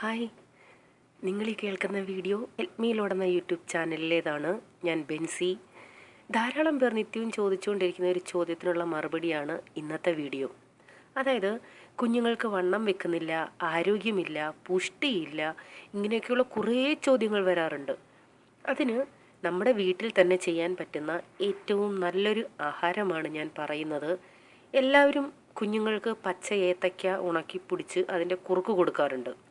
Hi. നിങ്ങൾ ഈ കേൾക്കുന്ന വീഡിയോ എൽമിയിലോടുന്ന യൂട്യൂബ് ചാനലിലേതാണ്. ഞാൻ ബെൻസി. ധാരാളം പേർ നിത്യവും ചോദിച്ചുകൊണ്ടിരിക്കുന്ന ഒരു ചോദ്യത്തിനുള്ള മറുപടിയാണ് ഇന്നത്തെ വീഡിയോ. അതായത് കുഞ്ഞുങ്ങൾക്ക് വണ്ണം വെക്കുന്നില്ല ആരോഗ്യമില്ല പുഷ്ടിയില്ല ഇങ്ങനെയൊക്കെയുള്ള കുറേ ചോദ്യങ്ങൾ വരാറുണ്ട്. അതിന് നമ്മുടെ വീട്ടിൽ തന്നെ ചെയ്യാൻ പറ്റുന്ന ഏറ്റവും നല്ലൊരു ആഹാരമാണ് ഞാൻ പറയുന്നത്. എല്ലാവരും കുഞ്ഞുങ്ങൾക്ക് പച്ച ഏത്തയ്ക്ക ഉണക്കി പിടിച്ച് അതിന്റെ കുറുക്ക് കൊടുക്കാറുണ്ട്.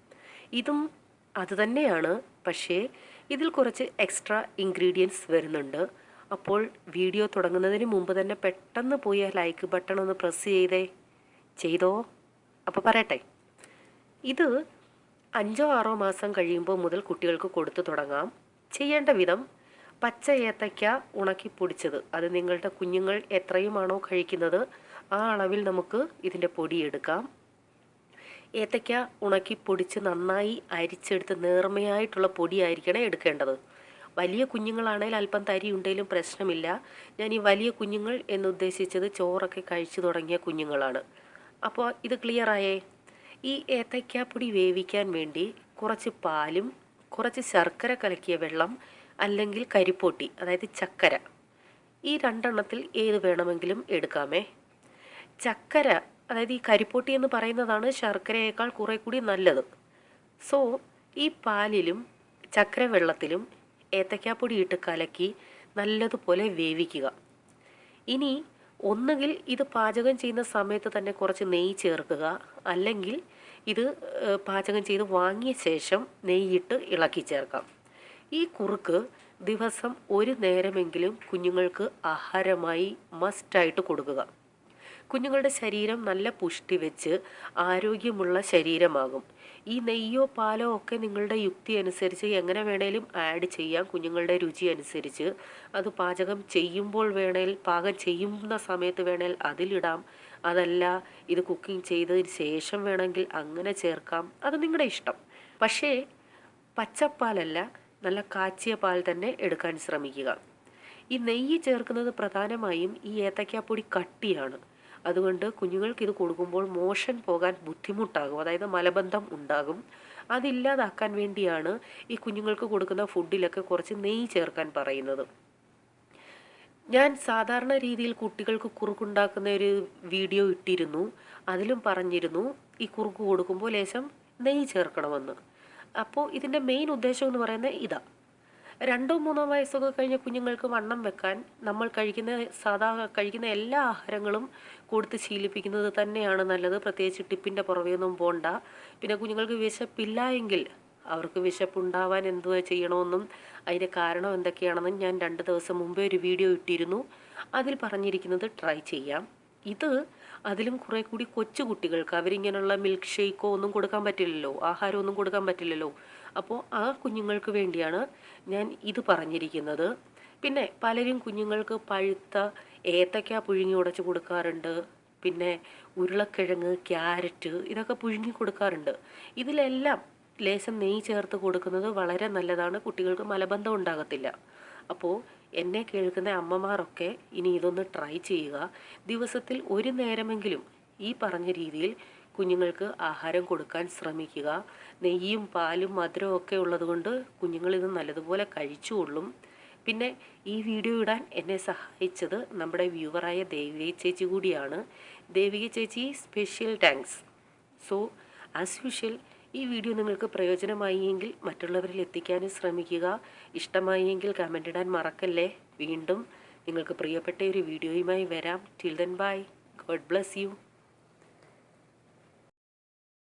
ഇതും അതുതന്നെയാണ് പക്ഷേ ഇതിൽ കുറച്ച് എക്സ്ട്രാ ഇൻഗ്രീഡിയൻസ് വരുന്നുണ്ട്. അപ്പോൾ വീഡിയോ തുടങ്ങുന്നതിന് മുമ്പ് തന്നെ പെട്ടെന്ന് പോയി ആ ലൈക്ക് ബട്ടൺ ഒന്ന് പ്രസ് ചെയ്തേ. ചെയ്തോ? അപ്പോൾ പറയട്ടെ. ഇത് അഞ്ചോ ആറോ മാസം കഴിയുമ്പോൾ മുതൽ കുട്ടികൾക്ക് കൊടുത്തു തുടങ്ങാം. ചെയ്യേണ്ട വിധം പച്ച ഏത്തയ്ക്ക ഉണക്കി പൊടിച്ചത്. അത് നിങ്ങളുടെ കുഞ്ഞുങ്ങൾ എത്രയുമാണോ കഴിക്കുന്നത് ആ അളവിൽ നമുക്ക് ഇതിന്റെ പൊടി എടുക്കാം. ഏത്തയ്ക്ക ഉണക്കി പൊടിച്ച് നന്നായി അരിച്ചെടുത്ത് നേർമയായിട്ടുള്ള പൊടിയായിരിക്കണം എടുക്കേണ്ടത്. വലിയ കുഞ്ഞുങ്ങളാണെങ്കിൽ അല്പം തരി ഉണ്ടെങ്കിലും പ്രശ്നമില്ല. ഞാൻ ഈ വലിയ കുഞ്ഞുങ്ങൾ എന്നുദ്ദേശിച്ചത് ചോറൊക്കെ കഴിച്ചു തുടങ്ങിയ കുഞ്ഞുങ്ങളാണ്. അപ്പോൾ ഇത് ക്ലിയർ ആയേ? ഈ ഏത്തയ്ക്കാപ്പൊടി വേവിക്കാൻ വേണ്ടി കുറച്ച് പാലും കുറച്ച് ശർക്കര കലക്കിയ വെള്ളം അല്ലെങ്കിൽ കരിപ്പൊട്ടി അതായത് ചക്കര. ഈ രണ്ടെണ്ണത്തിൽ ഏത് വേണമെങ്കിലും എടുക്കാമേ? ചക്കര അതായത് ഈ കരിപ്പൊട്ടി എന്ന് പറയുന്നതാണ് ശർക്കരയേക്കാൾ കുറെ കൂടി നല്ലത്. സോ ഈ പാലിലും ചക്കര വെള്ളത്തിലും ഏത്തക്കാപ്പൊടി ഇട്ട് കലക്കി നല്ലതുപോലെ വേവിക്കുക. ഇനി ഒന്നുകിൽ ഇത് പാചകം ചെയ്യുന്ന സമയത്ത് തന്നെ കുറച്ച് നെയ്യ് ചേർക്കുക. അല്ലെങ്കിൽ ഇത് പാചകം ചെയ്ത് വാങ്ങിയ ശേഷം നെയ്യിട്ട് ഇളക്കി ചേർക്കാം. ഈ കുറുക്ക് ദിവസം ഒരു നേരമെങ്കിലും കുഞ്ഞുങ്ങൾക്ക് ആഹാരമായി മസ്റ്റായിട്ട് കൊടുക്കുക. കുഞ്ഞുങ്ങളുടെ ശരീരം നല്ല പുഷ്ടി വെച്ച് ആരോഗ്യമുള്ള ശരീരമാകും. ഈ നെയ്യോ പാലോ ഒക്കെ നിങ്ങളുടെ യുക്തി അനുസരിച്ച് എങ്ങനെ വേണേലും ആഡ് ചെയ്യാം കുഞ്ഞുങ്ങളുടെ രുചി അനുസരിച്ച്. അത് പാചകം ചെയ്യുമ്പോൾ വേണേൽ പാകം ചെയ്യുന്ന സമയത്ത് വേണേൽ അതിലിടാം. അതല്ല ഇത് കുക്കിംഗ് ചെയ്തതിന് ശേഷം വേണമെങ്കിൽ അങ്ങനെ ചേർക്കാം. അത് നിങ്ങളുടെ ഇഷ്ടം. പക്ഷേ പച്ചപ്പാലല്ല നല്ല കാച്ചിയ പാൽ തന്നെ എടുക്കാൻ ശ്രമിക്കുക. ഈ നെയ്യ് ചേർക്കുന്നത് പ്രധാനമായും ഈ ഏത്തക്കാപ്പൊടി കട്ടിയാണ്. അതുകൊണ്ട് കുഞ്ഞുങ്ങൾക്ക് ഇത് കൊടുക്കുമ്പോൾ മോഷൻ പോകാൻ ബുദ്ധിമുട്ടാകും. അതായത് മലബന്ധം ഉണ്ടാകും. അതില്ലാതാക്കാൻ വേണ്ടിയാണ് ഈ കുഞ്ഞുങ്ങൾക്ക് കൊടുക്കുന്ന ഫുഡിലൊക്കെ കുറച്ച് നെയ്യ് ചേർക്കാൻ പറയുന്നത്. ഞാൻ സാധാരണ രീതിയിൽ കുട്ടികൾക്ക് കുറുക്കുണ്ടാക്കുന്ന ഒരു വീഡിയോ ഇട്ടിരുന്നു. അതിലും പറഞ്ഞിരുന്നു ഈ കുറുക്ക് കൊടുക്കുമ്പോൾ ലേശം നെയ്യ് ചേർക്കണമെന്ന്. അപ്പോൾ ഇതിന്റെ മെയിൻ ഉദ്ദേശം എന്ന് പറയുന്നത് ഇതാ. രണ്ടോ മൂന്നോ വയസ്സൊക്കെ കഴിഞ്ഞ കുഞ്ഞുങ്ങൾക്ക് വണ്ണം വെക്കാൻ നമ്മൾ കഴിക്കുന്ന സാധാ കഴിക്കുന്ന എല്ലാ ആഹാരങ്ങളും കൊടുത്ത് ശീലിപ്പിക്കുന്നത് തന്നെയാണ് നല്ലത്. പ്രത്യേകിച്ച് ടിപ്പിന്റെ ഒന്നും പോണ്ട. പിന്നെ കുഞ്ഞുങ്ങൾക്ക് വിശപ്പില്ല എങ്കിൽ അവർക്ക് വിശപ്പുണ്ടാവാൻ എന്തുവാ ചെയ്യണമെന്നും അതിന്റെ കാരണം എന്തൊക്കെയാണെന്നും ഞാൻ രണ്ട് ദിവസം മുമ്പേ ഒരു വീഡിയോ ഇട്ടിരുന്നു. അതിൽ പറഞ്ഞിരിക്കുന്നത് ട്രൈ ചെയ്യാം. ഇത് അതിലും കുറെ കൂടി കൊച്ചു കുട്ടികൾക്ക് അവരിങ്ങനെയുള്ള മിൽക്ക് ഷേക്കോ ഒന്നും കൊടുക്കാൻ പറ്റില്ലല്ലോ ആഹാരമൊന്നും കൊടുക്കാൻ പറ്റില്ലല്ലോ. അപ്പോൾ ആ കുഞ്ഞുങ്ങൾക്ക് വേണ്ടിയാണ് ഞാൻ ഇത് പറഞ്ഞിരിക്കുന്നത്. പിന്നെ പലരും കുഞ്ഞുങ്ങൾക്ക് പഴുത്ത ഏത്തക്ക പുഴുങ്ങി ഉടച്ച് കൊടുക്കാറുണ്ട്. പിന്നെ ഉരുളക്കിഴങ്ങ് ക്യാരറ്റ് ഇതൊക്കെ പുഴുങ്ങി കൊടുക്കാറുണ്ട്. ഇതിലെല്ലാം ലേശം നെയ്യ് ചേർത്ത് കൊടുക്കുന്നത് വളരെ നല്ലതാണ്. കുട്ടികൾക്ക് മലബന്ധം ഉണ്ടാകത്തില്ല. അപ്പോൾ എന്നെ കേൾക്കുന്ന അമ്മമാരൊക്കെ ഇനി ഇതൊന്ന് ട്രൈ ചെയ്യുക. ദിവസത്തിൽ ഒരു നേരമെങ്കിലും ഈ പറഞ്ഞ രീതിയിൽ കുഞ്ഞുങ്ങൾക്ക് ആഹാരം കൊടുക്കാൻ ശ്രമിക്കുക. നെയ്യും പാലും മധുരവും ഒക്കെ ഉള്ളതുകൊണ്ട് കുഞ്ഞുങ്ങൾ ഇത് നല്ലതുപോലെ കഴിച്ചുകൊള്ളും. പിന്നെ ഈ വീഡിയോ ഇടാൻ എന്നെ സഹായിച്ചത് നമ്മുടെ വ്യൂവറായ ദേവിക ചേച്ചി കൂടിയാണ്. ദേവിക ചേച്ചി special thanks so as usual ഈ വീഡിയോ നിങ്ങൾക്ക് പ്രയോജനമായി എങ്കിൽ മറ്റുള്ളവരിൽ എത്തിക്കാനും ശ്രമിക്കുക. ഇഷ്ടമായി എങ്കിൽ കമന്റ് ഇടാൻ മറക്കല്ലേ? വീണ്ടും നിങ്ങൾക്ക് പ്രിയപ്പെട്ട ഒരു വീഡിയോയുമായി വരാം. Till then bye God bless you